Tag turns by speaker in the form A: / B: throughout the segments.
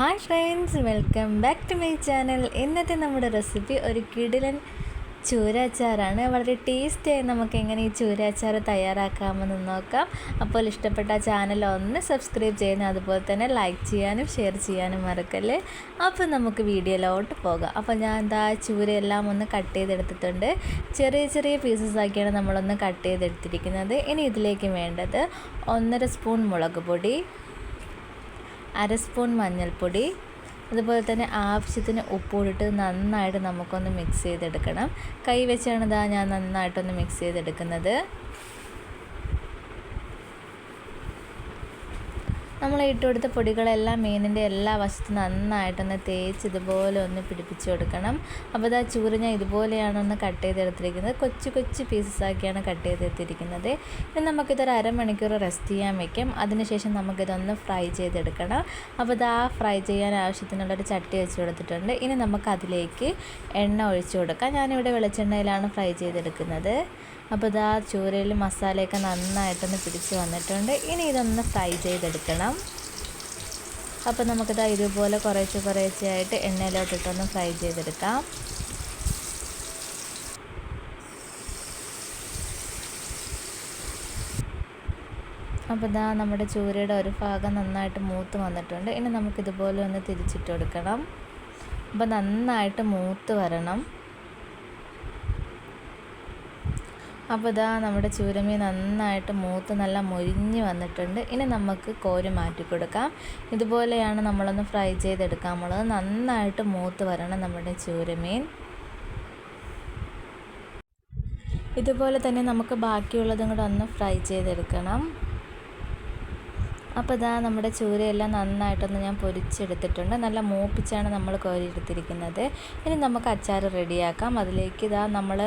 A: Hi friends welcome back to my channel. ഇന്നത്തെ നമ്മുടെ recipe ഒരു കിടിലൻ ചൂരാച്ചാറാണ്. വളരെ ടേസ്റ്റിയായി നമുക്ക് എങ്ങനെ ഈ ചൂരാച്ചാർ തയ്യാറാക്കാമെന്ന് നോക്കാം. അപ്പോൾ ഇഷ്ടപ്പെട്ട ചാനൽ ഒന്ന് സബ്സ്ക്രൈബ് ചെയ്യുന്ന അതുപോലെ തന്നെ ലൈക്ക് ചെയ്യാനും ഷെയർ ചെയ്യാനും മറക്കല്ലേ? അപ്പോൾ നമുക്ക് വീഡിയോയിലോട്ട് പോകാം. അപ്പോൾ ഞാൻ എന്താ ചൂരയെല്ലാം ഒന്ന് കട്ട് ചെയ്തെടുത്തിട്ടുണ്ട്. ചെറിയ ചെറിയ പീസസ് ആക്കിയാണ് നമ്മളൊന്ന് കട്ട് ചെയ്തെടുത്തിരിക്കുന്നത്. ഇനി ഇതിലേക്ക് വേണ്ടത് ഒന്നര സ്പൂൺ മുളക് പൊടി അര സ്പൂൺ മഞ്ഞൾപ്പൊടി അതുപോലെ തന്നെ ആവശ്യത്തിന് ഉപ്പൂടിട്ട് നന്നായിട്ട് നമുക്കൊന്ന് മിക്സ് ചെയ്തെടുക്കണം. കൈ വെച്ചാണ് ഇതാ ഞാൻ നന്നായിട്ടൊന്ന് മിക്സ് ചെയ്തെടുക്കുന്നത്. നമ്മൾ ഇട്ട് കൊടുത്ത പൊടികളെല്ലാം മീനിന്റെ എല്ലാ വശത്തും നന്നായിട്ടൊന്ന് തേച്ച് ഇതുപോലെ ഒന്ന് പിടിപ്പിച്ച് കൊടുക്കണം. അപ്പോൾ ഇതാ ചൂറ് ഞാൻ ഇതുപോലെയാണ് ഒന്ന് കട്ട് ചെയ്തെടുത്തിരിക്കുന്നത്. കൊച്ചു കൊച്ചു പീസസ് ആക്കിയാണ് കട്ട് ചെയ്തെടുത്തിരിക്കുന്നത്. ഇനി നമുക്കിതൊരു അരമണിക്കൂർ റെസ്റ്റ് ചെയ്യാൻ വെക്കാം. അതിനുശേഷം നമുക്കിതൊന്ന് ഫ്രൈ ചെയ്തെടുക്കണം. അപ്പോൾ ഇതാ ഫ്രൈ ചെയ്യാൻ ആവശ്യത്തിനുള്ളൊരു ചട്ടി വെച്ച് കൊടുത്തിട്ടുണ്ട്. ഇനി നമുക്ക് അതിലേക്ക് എണ്ണ ഒഴിച്ചു കൊടുക്കാം. ഞാനിവിടെ വെളിച്ചെണ്ണയിലാണ് ഫ്രൈ ചെയ്തെടുക്കുന്നത്. അപ്പോൾ ഇതാ ചൂരയിൽ മസാലയൊക്കെ നന്നായിട്ടൊന്ന് പിടിച്ച് വന്നിട്ടുണ്ട്. ഇനി ഇതൊന്ന് ഫ്രൈ ചെയ്തെടുക്കണം. അപ്പോൾ നമുക്കിതാ ഇതുപോലെ കുറേശ്ശെ കുറേശ്ശെ ആയിട്ട് എണ്ണയിലോട്ടിട്ടൊന്ന് ഫ്രൈ ചെയ്തെടുക്കാം. അപ്പോൾ ഇതാ നമ്മുടെ ചൂരയുടെ ഒരു ഭാഗം നന്നായിട്ട് മൂത്ത് വന്നിട്ടുണ്ട്. ഇനി നമുക്കിതുപോലെ ഒന്ന് തിരിച്ചിട്ട് കൊടുക്കണം. അപ്പോൾ നന്നായിട്ട് മൂത്ത് വരണം. അപ്പോൾ ഇതാ നമ്മുടെ ചൂരമീൻ നന്നായിട്ട് മൂത്ത് നല്ല മൊരിഞ്ഞ് വന്നിട്ടുണ്ട്. ഇനി നമുക്ക് കോരി മാറ്റി കൊടുക്കാം. ഇതുപോലെയാണ് നമ്മളൊന്ന് ഫ്രൈ ചെയ്തെടുക്കാമുള്ളത് നന്നായിട്ട് മൂത്ത് വരണം നമ്മുടെ ചൂരമീൻ ഇതുപോലെ തന്നെ നമുക്ക് ബാക്കിയുള്ളതും കൂടെ ഒന്ന് ഫ്രൈ ചെയ്തെടുക്കണം. അപ്പോൾ ഇതാ നമ്മുടെ ചൂരയെല്ലാം നന്നായിട്ടൊന്ന് ഞാൻ പൊരിച്ചെടുത്തിട്ടുണ്ട്. നല്ല മൂപ്പിച്ചാണ് നമ്മൾ കോരിയെടുത്തിരിക്കുന്നത്. ഇനി നമുക്ക് അച്ചാർ റെഡിയാക്കാം. അതിലേക്ക് ഇതാ നമ്മൾ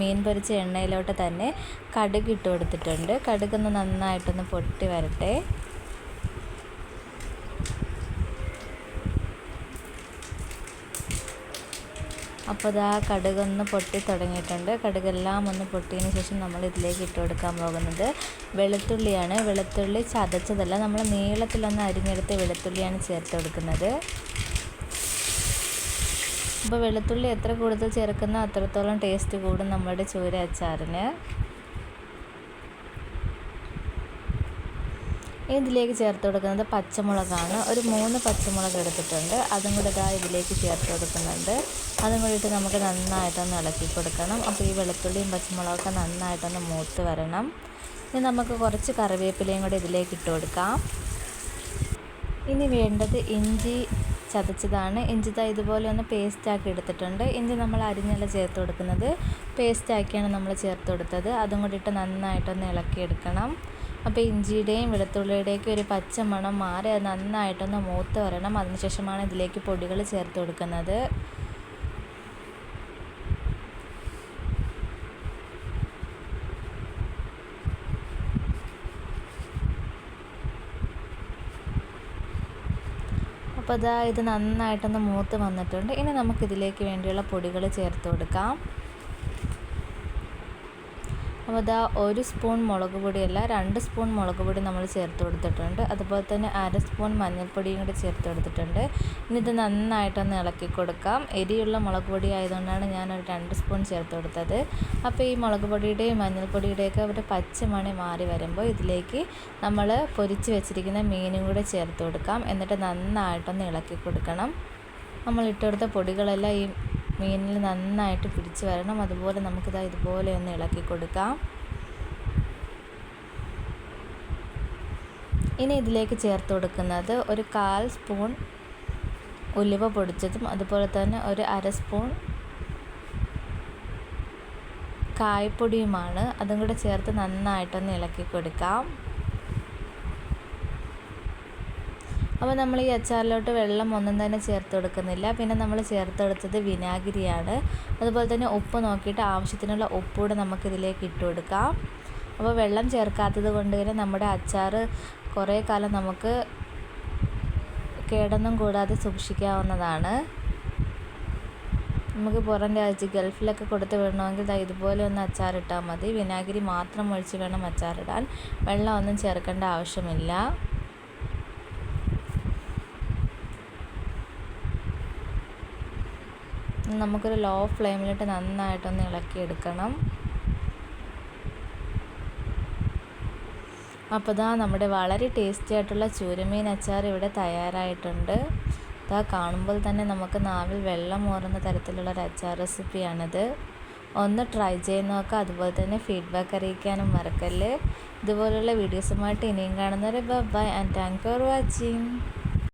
A: മീൻ പൊരിച്ച എണ്ണയിലോട്ട് തന്നെ കടുക് ഇട്ട് കൊടുത്തിട്ടുണ്ട്. കടുകൊന്ന് നന്നായിട്ടൊന്ന് പൊട്ടി വരട്ടെ. അപ്പോൾ ഇതാ കടുകൊന്ന് പൊട്ടി തുടങ്ങിയിട്ടുണ്ട്. കടുകെല്ലാം ഒന്ന് പൊട്ടിയതിന് ശേഷം നമ്മൾ ഇതിലേക്ക് ഇട്ട് കൊടുക്കാൻ പോകുന്നത് വെളുത്തുള്ളിയാണ്. വെളുത്തുള്ളി ചതച്ചതല്ല നമ്മൾ നീളത്തിലൊന്ന് അരിഞ്ഞെടുത്ത് വെളുത്തുള്ളിയാണ് ചേർത്ത് കൊടുക്കുന്നത്. അപ്പോൾ വെളുത്തുള്ളി എത്ര കൂടുതൽ ചേർക്കുന്ന അത്രത്തോളം ടേസ്റ്റ് കൂടും നമ്മുടെ ചൂര അച്ചാറിന്. ഇതിലേക്ക് ചേർത്ത് കൊടുക്കുന്നത് പച്ചമുളകാണ്. ഒരു മൂന്ന് പച്ചമുളക് എടുത്തിട്ടുണ്ട്. അതും കൂടെ ഇതാ ഇതിലേക്ക് ചേർത്ത് കൊടുക്കുന്നുണ്ട്. അതും കൂടി ഇട്ട് നമുക്ക് നന്നായിട്ടൊന്ന് ഇളക്കി കൊടുക്കണം. അപ്പോൾ ഈ വെളുത്തുള്ളിയും പച്ചമുളകൊക്കെ നന്നായിട്ടൊന്ന് മൂത്ത് വരണം. ഇനി നമുക്ക് കുറച്ച് കറിവേപ്പിലയും കൂടി ഇതിലേക്ക് ഇട്ട് കൊടുക്കാം. ഇനി വേണ്ടത് ഇഞ്ചി ചതച്ചതാണ്. ഇഞ്ചി ഇതുപോലെ ഒന്ന് പേസ്റ്റാക്കി എടുത്തിട്ടുണ്ട്. ഇഞ്ചി നമ്മൾ അരിഞ്ഞല്ല ചേർത്ത് കൊടുക്കുന്നത്. പേസ്റ്റാക്കിയാണ് നമ്മൾ ചേർത്ത് കൊടുത്തത്. അതും കൂടി ഇട്ട് നന്നായിട്ടൊന്ന് ഇളക്കിയെടുക്കണം. അപ്പോൾ ഇഞ്ചിയുടെയും വെളുത്തുള്ളിയുടെയൊക്കെ ഒരു പച്ച മണം മാറി അത് നന്നായിട്ടൊന്ന് മൂത്ത് വരണം. അതിനുശേഷമാണ് ഇതിലേക്ക് പൊടികൾ ചേർത്ത് കൊടുക്കുന്നത്. അപ്പോൾ ഇതാ ഇത് നന്നായിട്ടൊന്ന് മൂത്ത് വന്നിട്ടുണ്ട്. ഇനി നമുക്കിതിലേക്ക് വേണ്ടിയുള്ള പൊടികൾ ചേർത്ത് കൊടുക്കാം. അപ്പോൾ ഇതാ ഒരു സ്പൂൺ മുളക് പൊടിയല്ല രണ്ട് സ്പൂൺ മുളക് പൊടി നമ്മൾ ചേർത്ത് കൊടുത്തിട്ടുണ്ട്. അതുപോലെ തന്നെ അര സ്പൂൺ മഞ്ഞൾപ്പൊടിയും കൂടി ചേർത്ത് കൊടുത്തിട്ടുണ്ട്. ഇനി ഇത് നന്നായിട്ടൊന്ന് ഇളക്കി കൊടുക്കാം. എരിയുള്ള മുളക് പൊടി ആയതുകൊണ്ടാണ് ഞാൻ ഒരു രണ്ട് സ്പൂൺ ചേർത്ത് കൊടുത്തത്. അപ്പോൾ ഈ മുളക് പൊടിയുടെയും മഞ്ഞൾപ്പൊടിയുടെയൊക്കെ ഒരു പച്ചമണി മാറി വരുമ്പോൾ ഇതിലേക്ക് നമ്മൾ പൊരിച്ച് വെച്ചിരിക്കുന്ന മീനും കൂടെ ചേർത്ത് കൊടുക്കാം. എന്നിട്ട് നന്നായിട്ടൊന്ന് ഇളക്കി കൊടുക്കണം. നമ്മൾ ഇട്ടുകൊടുത്ത പൊടികളെല്ലാം ഈ മീനിൽ നന്നായിട്ട് പിടിച്ച് വരണം. അതുപോലെ നമുക്കിതാ ഇതുപോലെ ഒന്ന് ഇളക്കി കൊടുക്കാം. ഇനി ഇതിലേക്ക് ചേർത്ത് കൊടുക്കുന്നത് ഒരു കാൽ സ്പൂൺ ഉലുവ പൊടിച്ചതും അതുപോലെ തന്നെ ഒരു അര സ്പൂൺ കായപ്പൊടിയുമാണ്. അതും കൂടെ ചേർത്ത് നന്നായിട്ടൊന്ന് ഇളക്കി കൊടുക്കാം. അപ്പോൾ നമ്മൾ ഈ അച്ചാറിലോട്ട് വെള്ളം ഒന്നും തന്നെ ചേർത്ത് കൊടുക്കുന്നില്ല. പിന്നെ നമ്മൾ ചേർത്ത് കൊടുത്തത് വിനാഗിരിയാണ്. അതുപോലെ തന്നെ ഉപ്പ് നോക്കിയിട്ട് ആവശ്യത്തിനുള്ള ഉപ്പൂടെ നമുക്കിതിലേക്ക് ഇട്ട് കൊടുക്കാം. അപ്പോൾ വെള്ളം ചേർക്കാത്തത് കൊണ്ട് തന്നെ നമ്മുടെ അച്ചാർ കുറേ കാലം നമുക്ക് കേടൊന്നും കൂടാതെ സൂക്ഷിക്കാവുന്നതാണ്. നമുക്ക് പുറം രാജ്യം ഗൾഫിലൊക്കെ കൊടുത്ത് വിടണമെങ്കിൽ ഇതുപോലെ ഒന്ന് അച്ചാറിട്ടാൽ മതി. വിനാഗിരി മാത്രം ഒഴിച്ച് വേണം അച്ചാറിടാൻ വെള്ളം ഒന്നും ചേർക്കേണ്ട ആവശ്യമില്ല. നമുക്കൊരു ലോ ഫ്ലെയിമിലിട്ട് നന്നായിട്ടൊന്ന് ഇളക്കിയെടുക്കണം. അപ്പോൾ ഇതാ നമ്മുടെ വളരെ ടേസ്റ്റി ആയിട്ടുള്ള ചൂരമീൻ അച്ചാർ ഇവിടെ തയ്യാറായിട്ടുണ്ട്. ഇതാ കാണുമ്പോൾ തന്നെ നമുക്ക് നാവിൽ വെള്ളം മോറുന്ന തരത്തിലുള്ള ഒരു അച്ചാർ റെസിപ്പിയാണിത് ഒന്ന് ട്രൈ ചെയ്ത് നോക്കുക അതുപോലെ തന്നെ ഫീഡ്ബാക്ക് അറിയിക്കാനും മറക്കല്ലേ. ഇതുപോലുള്ള വീഡിയോസുമായിട്ട് ഇനിയും കാണുന്നവരെ bye and thank for watching